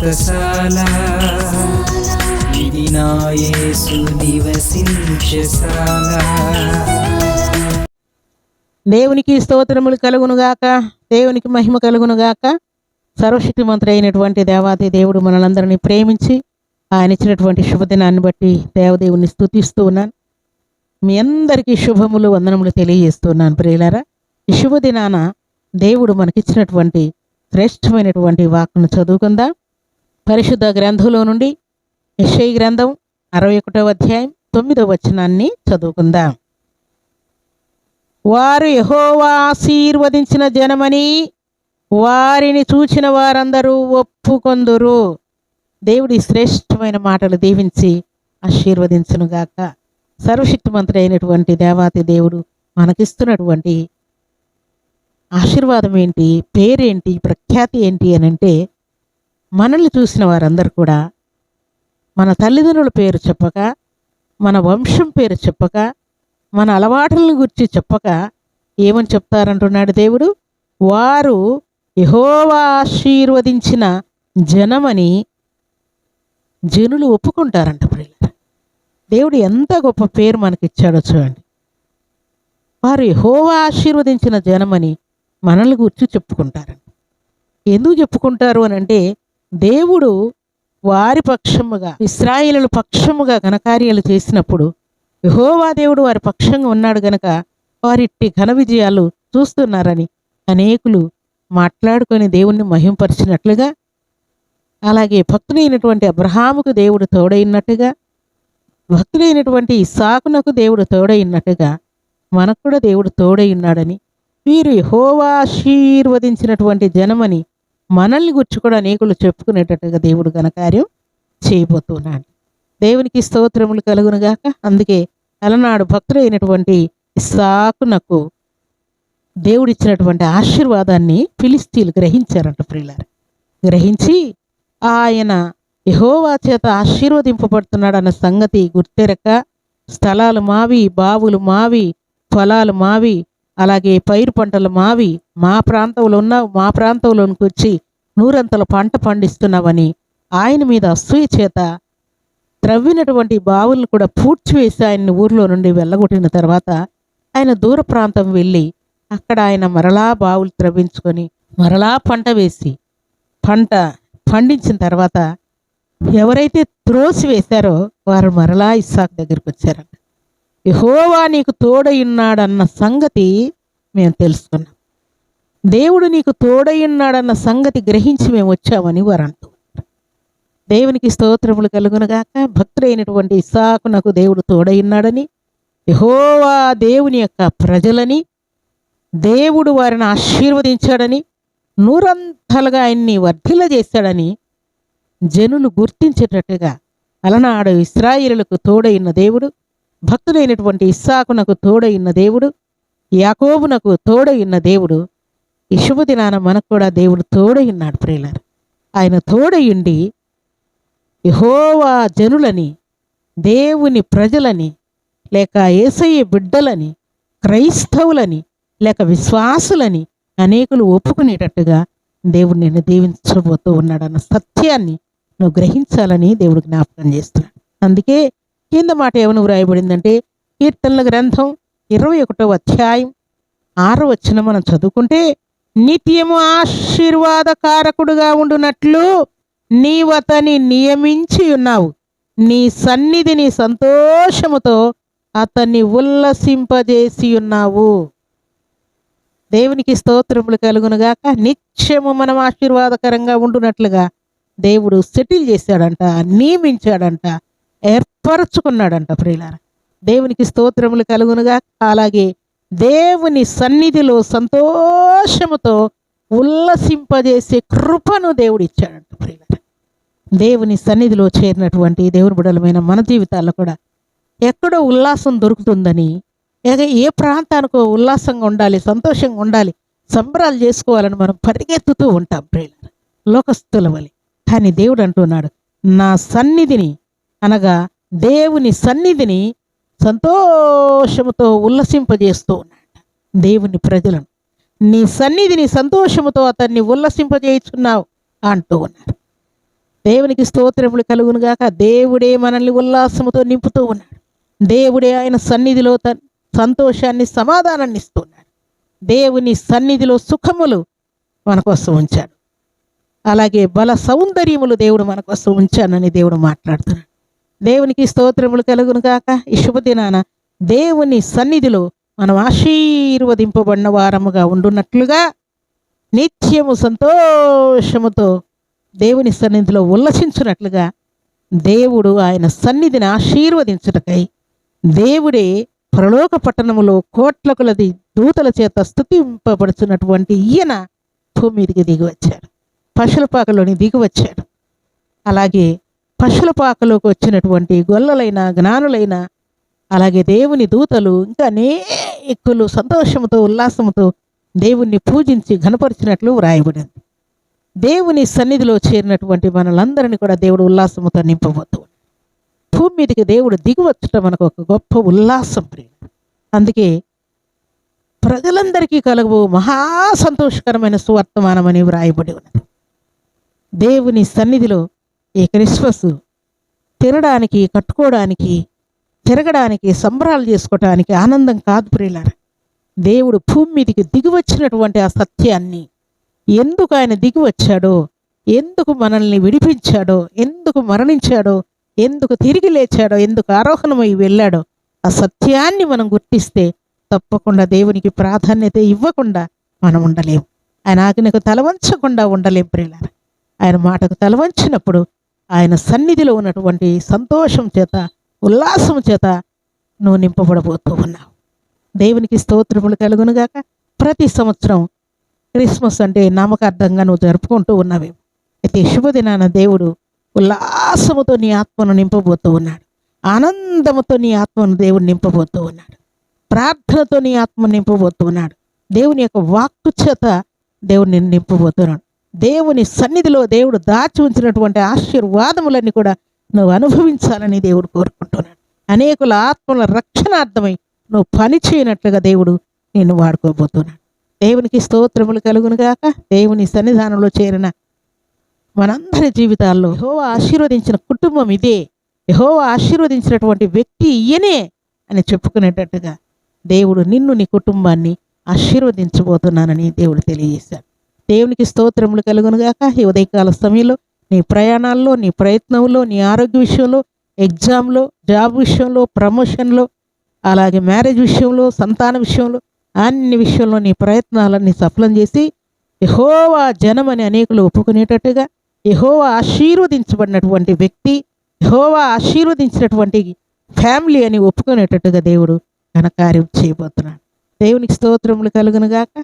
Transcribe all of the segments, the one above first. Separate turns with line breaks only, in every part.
వ్రతశాల ఇది నివసించశాల
దేవునికి స్తోత్రములు కలుగునుగాక దేవునికి మహిమ కలుగునుగాక సర్వశక్తిమంతుడు అయినటువంటి దేవాది దేవుడు మనలందరినీ ప్రేమించి ఆయన ఇచ్చినటువంటి శుభదినాన్ని బట్టి దేవదేవుని స్తుతిస్తూ ఉన్నాను. మీ అందరికీ శుభములు వందనములు తెలియజేస్తున్నాను ప్రియులారా. ఈ శుభదినాన దేవుడు మనకిచ్చినటువంటి శ్రేష్టమైనటువంటి వాక్కును చదువుకుందాం. పరిశుద్ధ గ్రంథంలో నుండి యెషయి గ్రంథం అరవై ఒకటవ అధ్యాయం తొమ్మిదవ వచనాన్ని చదువుకుందాం. వారు యహోవా ఆశీర్వదించిన జనమని వారిని చూచిన వారందరూ ఒప్పుకొందురు. దేవుడి శ్రేష్టమైన మాటలు దీవించి ఆశీర్వదించునుగాక. సర్వశక్తిమంతుడు అయినటువంటి దేవాతి దేవుడు మనకిస్తున్నటువంటి ఆశీర్వాదం ఏంటి? పేరేంటి? ప్రఖ్యాతి ఏంటి అని అంటే మనల్ని చూసిన వారందరూ కూడా మన తల్లిదండ్రుల పేరు చెప్పక మన వంశం పేరు చెప్పక మన అలవాట్లను గురించి చెప్పక ఏమని చెప్తారంటున్నాడు దేవుడు? వారు యహోవా ఆశీర్వదించిన జనమని జనులు ఒప్పుకుంటారంట ప్రియులారా. దేవుడు ఎంత గొప్ప పేరు మనకిచ్చాడో చూడండి. వారు యహోవా ఆశీర్వదించిన జనమని మనల్ని గుర్చి చెప్పుకుంటారంట. ఎందుకు చెప్పుకుంటారు అని అంటే దేవుడు వారి పక్షముగా ఇస్రాయేలుల పక్షముగా ఘనకార్యాలు చేసినప్పుడు యహోవా దేవుడు వారి పక్షంగా ఉన్నాడు గనక వారిట్టి ఘన విజయాలు చూస్తున్నారని అనేకులు మాట్లాడుకొని దేవుణ్ణి మహింపరిచినట్లుగా అలాగే భక్తుడైనటువంటి అబ్రహాముకు దేవుడు తోడైనట్టుగా భక్తుడైనటువంటి ఇసాకునకు దేవుడు తోడైనట్టుగా మనకు కూడా దేవుడు తోడై ఉన్నాడని వీరు యెహోవా ఆశీర్వదించినటువంటి జనమని మనల్ని గుర్చి కూడా అనేకులు చెప్పుకునేటట్టుగా దేవుడు ఘనకార్యం చేయబోతున్నాడు. దేవునికి స్తోత్రములు కలుగునుగాక అందుకే అలనాడు భక్తుడైనటువంటి సాకునకు దేవుడిచ్చినటువంటి ఆశీర్వాదాన్ని ఫిలిస్తీన్లు గ్రహించారంట ప్రియులారు. గ్రహించి ఆయన యహోవా చేత ఆశీర్వదింపబడుతున్నాడు అన్న సంగతి గుర్తెరక స్థలాలు మావి బావులు మావి పొలాలు మావి అలాగే పైరు పంటలు మావి మా ప్రాంతంలో ఉన్న మా ప్రాంతంలోనికి వచ్చి నూరంతల పంట పండిస్తున్నావని ఆయన మీద అసూయ చేత త్రవ్వినటువంటి బావులను కూడా పూడ్చివేసి ఆయన్ని ఊర్లో నుండి వెళ్ళగొట్టిన తర్వాత ఆయన దూర ప్రాంతం వెళ్ళి అక్కడ ఆయన మరలా బావులు త్రవ్వించుకొని మరలా పంట వేసి పంట పండించిన తర్వాత ఎవరైతే త్రోసి వేశారో వారు మరలా ఇస్సాకు దగ్గరికి వచ్చారంట. యహోవా నీకు తోడయున్నాడన్న సంగతి మేము తెలుసుకున్నాం. దేవుడు నీకు తోడయున్నాడన్న సంగతి గ్రహించి మేము వచ్చామని వారు అంటూ దేవునికి స్తోత్రములు కలుగునగాక. భక్తులైనటువంటి ఇసాకు నాకు దేవుడు తోడయున్నాడని యహోవా దేవుని యొక్క ప్రజలని దేవుడు వారిని ఆశీర్వదించాడని నూరంతలుగా ఆయన్ని వర్ధిల్ల చేశాడని జనులు గుర్తించేటట్టుగా అలనాడు ఇస్రాయిలకు తోడైన దేవుడు భక్తుడైనటువంటి ఇస్సాకునకు తోడైన దేవుడు యాకోబునకు తోడైన దేవుడు ఈ శుభదినాన మనకు కూడా దేవుడు తోడైన్నాడు ప్రియులారు. ఆయన తోడయుండి యహోవా జనులని దేవుని ప్రజలని లేక ఏసయ్య బిడ్డలని క్రైస్తవులని లేక విశ్వాసులని అనేకులు ఒప్పుకునేటట్టుగా దేవుడు నిన్ను దీవించబోతూ ఉన్నాడన్న సత్యాన్ని నువ్వు గ్రహించాలని దేవుడు జ్ఞాపకం చేస్తున్నాడు. అందుకే కింద మాట ఏమని వ్రాయబడిందంటే కీర్తనల గ్రంథం ఇరవై ఒకటో అధ్యాయం ఆరు వచ్చిన మనం చదువుకుంటే నిత్యము ఆశీర్వాదకారకుడుగా ఉండునట్లు నీవు నియమించి ఉన్నావు. నీ సన్నిధిని సంతోషముతో అతన్ని ఉల్లసింపజేసి ఉన్నావు. దేవునికి స్తోత్రములు కలుగునుగాక నిత్యము మనం ఆశీర్వాదకరంగా ఉండునట్లుగా దేవుడు సెటిల్ చేశాడంట నియమించాడంట ఏర్పరచుకున్నాడంట ప్రియులార. దేవునికి స్తోత్రములు కలుగునుగా అలాగే దేవుని సన్నిధిలో సంతోషముతో ఉల్లసింపజేసే కృపను దేవుడిచ్చాడంట ప్రియులార. దేవుని సన్నిధిలో చేరినటువంటి దేవుని బిడలమైన మన జీవితాల్లో కూడా ఎక్కడో ఉల్లాసం దొరుకుతుందని ఏ ప్రాంతానికో ఉల్లాసంగా ఉండాలి సంతోషంగా ఉండాలి సంబరాలు చేసుకోవాలని మనం పరిగెత్తుతూ ఉంటాం ప్రియులార. లోకస్తుల వలె. కానీ దేవుడు అంటున్నాడు నా సన్నిధిని అనగా దేవుని సన్నిధిని సంతోషముతో ఉల్లసింపజేస్తూ ఉన్నాడు దేవుని ప్రజలను. నీ సన్నిధిని సంతోషముతో అతన్ని ఉల్లసింపజేయుచున్నావు అంటూ ఉన్నారు దేవునికి స్తోత్రములు కలుగునుగాక దేవుడే మనల్ని ఉల్లాసముతో నింపుతూ ఉన్నాడు. దేవుడే ఆయన సన్నిధిలో తన సంతోషాన్ని సమాధానాన్ని ఇస్తున్నాడు దేవుని సన్నిధిలో సుఖములు మన కోసం ఉంచాడు. అలాగే బల సౌందర్యములు దేవుడు మన కోసం ఉంచానని దేవుడు మాట్లాడుతున్నాడు. దేవునికి స్తోత్రములు కలుగును కాక ఈ శుభదినాన దేవుని సన్నిధిలో మనం ఆశీర్వదింపబడిన వారముగా ఉండున్నట్లుగా నిత్యము సంతోషముతో దేవుని సన్నిధిలో ఉల్లసించున్నట్లుగా దేవుడు ఆయన సన్నిధిని ఆశీర్వదించుటకై దేవుడే ప్రలోక పట్టణములో కోట్ల కొలది దూతల చేత స్థుతింపబడుచున్నటువంటి ఈయన భూమి మీదికి దిగి వచ్చాడు పశులపాకలోని దిగి వచ్చాడు అలాగే పశులపాకలోకి వచ్చినటువంటి గొల్లలైన జ్ఞానులైన అలాగే దేవుని దూతలు ఇంకా అనేకులు సంతోషముతో ఉల్లాసముతో దేవుణ్ణి పూజించి ఘనపరిచినట్లు వ్రాయబడింది. దేవుని సన్నిధిలో చేరినటువంటి మనలందరినీ కూడా దేవుడు ఉల్లాసముతో నింపవద్దు. భూమి మీదకి దేవుడు దిగివచ్చటం మనకు ఒక గొప్ప ఉల్లాసం ప్రియ అందుకే ప్రజలందరికీ కలుగు మహా సంతోషకరమైన సువర్తమానమని వ్రాయబడి ఉన్నది. దేవుని సన్నిధిలో ఈ క్రిస్మస్ తినడానికి కట్టుకోవడానికి తిరగడానికి సంబరాలు చేసుకోవటానికి ఆనందం కాదు ప్రియులారా. దేవుడు భూమి మీదకి దిగివచ్చినటువంటి ఆ సత్యాన్ని ఎందుకు ఆయన దిగివచ్చాడో ఎందుకు మనల్ని విడిపించాడో ఎందుకు మరణించాడో ఎందుకు తిరిగి లేచాడో ఎందుకు ఆరోహణమై వెళ్ళాడో ఆ సత్యాన్ని మనం గుర్తిస్తే తప్పకుండా దేవునికి ప్రాధాన్యత ఇవ్వకుండా మనం ఉండలేం. ఆయన ఆజ్ఞకు తలవంచకుండా ఉండలేం ప్రియులారా. ఆయన మాటకు తలవంచినప్పుడు ఆయన సన్నిధిలో ఉన్నటువంటి సంతోషం చేత ఉల్లాసం చేత నువ్వు నింపబడబోతూ ఉన్నావు. దేవునికి స్తోత్రములు కలుగునుగాక ప్రతి సంవత్సరం క్రిస్మస్ అంటే నామకార్థంగా నువ్వు జరుపుకుంటూ ఉన్నావే అయితే శుభదినాన దేవుడు ఉల్లాసముతో నీ ఆత్మను నింపబోతూ ఉన్నాడు. ఆనందముతో నీ ఆత్మను దేవుడు నింపబోతూ ఉన్నాడు. ప్రార్థనతో నీ ఆత్మ నింపబోతూ ఉన్నాడు. దేవుని యొక్క వాక్కు చేత దేవుడు నిన్ను నింపబోతున్నాడు. దేవుని సన్నిధిలో దేవుడు దాచి ఉంచినటువంటి ఆశీర్వాదములన్నీ కూడా నువ్వు అనుభవించాలని దేవుడు కోరుకుంటున్నాడు. అనేకుల ఆత్మల రక్షణార్థమై నువ్వు పని చేయనట్లుగా దేవుడు నిన్ను వాడుకోబోతున్నాడు. దేవునికి స్తోత్రములు కలుగునుగాక దేవుని సన్నిధానంలో చేరిన మనందరి జీవితాల్లో యెహోవా ఆశీర్వదించిన కుటుంబం ఇదే. యెహోవా ఆశీర్వదించినటువంటి వ్యక్తి ఇయనే అని చెప్పుకునేటట్టుగా దేవుడు నిన్ను నీ కుటుంబాన్ని ఆశీర్వదించబోతున్నానని దేవుడు తెలియజేశాడు. దేవునికి స్తోత్రములు కలుగునుగాక. ఈ ఉదయకాల సమయంలో నీ ప్రయాణాల్లో నీ ప్రయత్నంలో నీ ఆరోగ్య విషయంలో ఎగ్జామ్లో జాబ్ విషయంలో ప్రమోషన్లో అలాగే మ్యారేజ్ విషయంలో సంతాన విషయంలో అన్ని విషయంలో నీ ప్రయత్నాలన్నీ సఫలం చేసి యహోవా జనం అని అనేకులు ఒప్పుకునేటట్టుగా యహోవా ఆశీర్వదించబడినటువంటి వ్యక్తి యహోవా ఆశీర్వదించినటువంటి ఫ్యామిలీ అని ఒప్పుకునేటట్టుగా దేవుడు ఘనకార్యం చేయబోతున్నాడు. దేవునికి స్తోత్రములు కలుగునుగాక.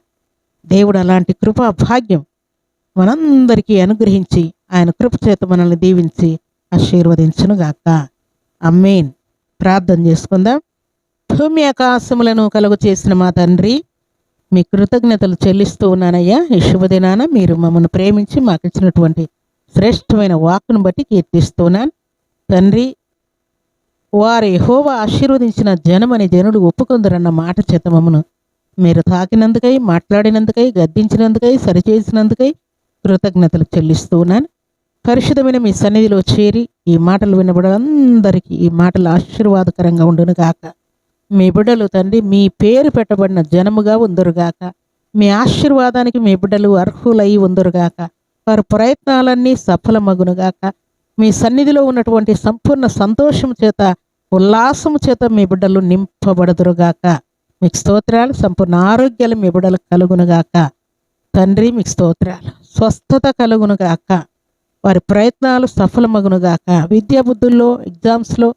దేవుడు అలాంటి కృపా భాగ్యం మనందరికీ అనుగ్రహించి ఆయన కృప చేత మనల్ని దీవించి ఆశీర్వదించునుగాక అమ్మేన్ ప్రార్థన చేసుకుందాం. భూమి ఆకాశములను కలుగు చేసిన మా తండ్రి మీ కృతజ్ఞతలు చెల్లిస్తూ ఉన్నానయ్యా. ఈ శుభదినాన మీరు మమ్మల్ని ప్రేమించి మాకు ఇచ్చినటువంటి శ్రేష్టమైన వాక్కును బట్టి కీర్తిస్తున్నాను. తండ్రి వారి హోవా ఆశీర్వదించిన జనమని జనుడు ఒప్పుకుందరన్న మాట చేత మమ్మను మీరు తాకినందుకై మాట్లాడినందుకై గద్దించినందుకై సరిచేసినందుకై కృతజ్ఞతలు చెల్లిస్తూ ఉన్నాను. పరిశుద్ధమైన మీ సన్నిధిలో చేరి ఈ మాటలు వినబడందరికీ ఈ మాటలు ఆశీర్వాదకరంగా ఉండును గాక మీ బిడ్డలు తండ్రి మీ పేరు పెట్టబడిన జనముగా ఉందరుగాక. మీ ఆశీర్వాదానికి మీ బిడ్డలు అర్హులై ఉందరుగాక. వారి ప్రయత్నాలన్నీ సఫలమగునుగాక. మీ సన్నిధిలో ఉన్నటువంటి సంపూర్ణ సంతోషం చేత ఉల్లాసము చేత మీ బిడ్డలు నింపబడదురుగాక. మీకు స్తోత్రాలు సంపూర్ణ ఆరోగ్యాలు మీ బిడ్డలకు కలుగునుగాక తండ్రి మీకు స్తోత్రాలు. స్వస్థత కలుగునుగాక వారి ప్రయత్నాలు సఫలమగునుగాక విద్యా బుద్ధుల్లో ఎగ్జామ్స్లో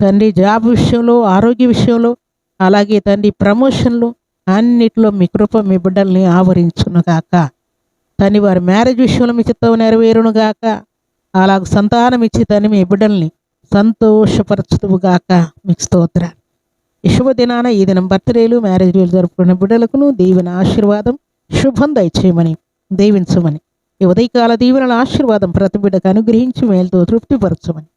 తండ్రి జాబ్ విషయంలో ఆరోగ్య విషయంలో అలాగే తండ్రి ప్రమోషన్లు అన్నిటిలో మీ కృప మీ బిడ్డల్ని ఆవరించునుగాక తండ్రి వారి మ్యారేజ్ విషయంలో మీ చిత్తం నెరవేరునుగాక అలాగ సంతానం ఇచ్చి తని మీ బిడ్డల్ని సంతోషపరచుగాక మీకు స్తోత్రాలు. ఈ శుభదినాన ఈ దినం బర్త్డేలు మ్యారేజ్లు జరుపుకున్న బిడ్డలకును దేవుని ఆశీర్వాదం శుభం దయచేయమని దీవించమని ఈ ఉదయకాల దీవెనల ఆశీర్వాదం ప్రతి బిడ్డకు అనుగ్రహించి మేలుతో తృప్తిపరచమని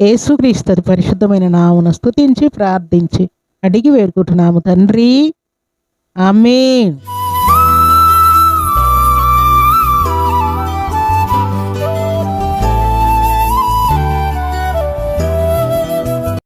యేసుక్రీస్తు పరిశుద్ధమైన నామును స్తుతించి ప్రార్థించి అడిగి వేడుకుంటున్నాము తండ్రి. ఆమె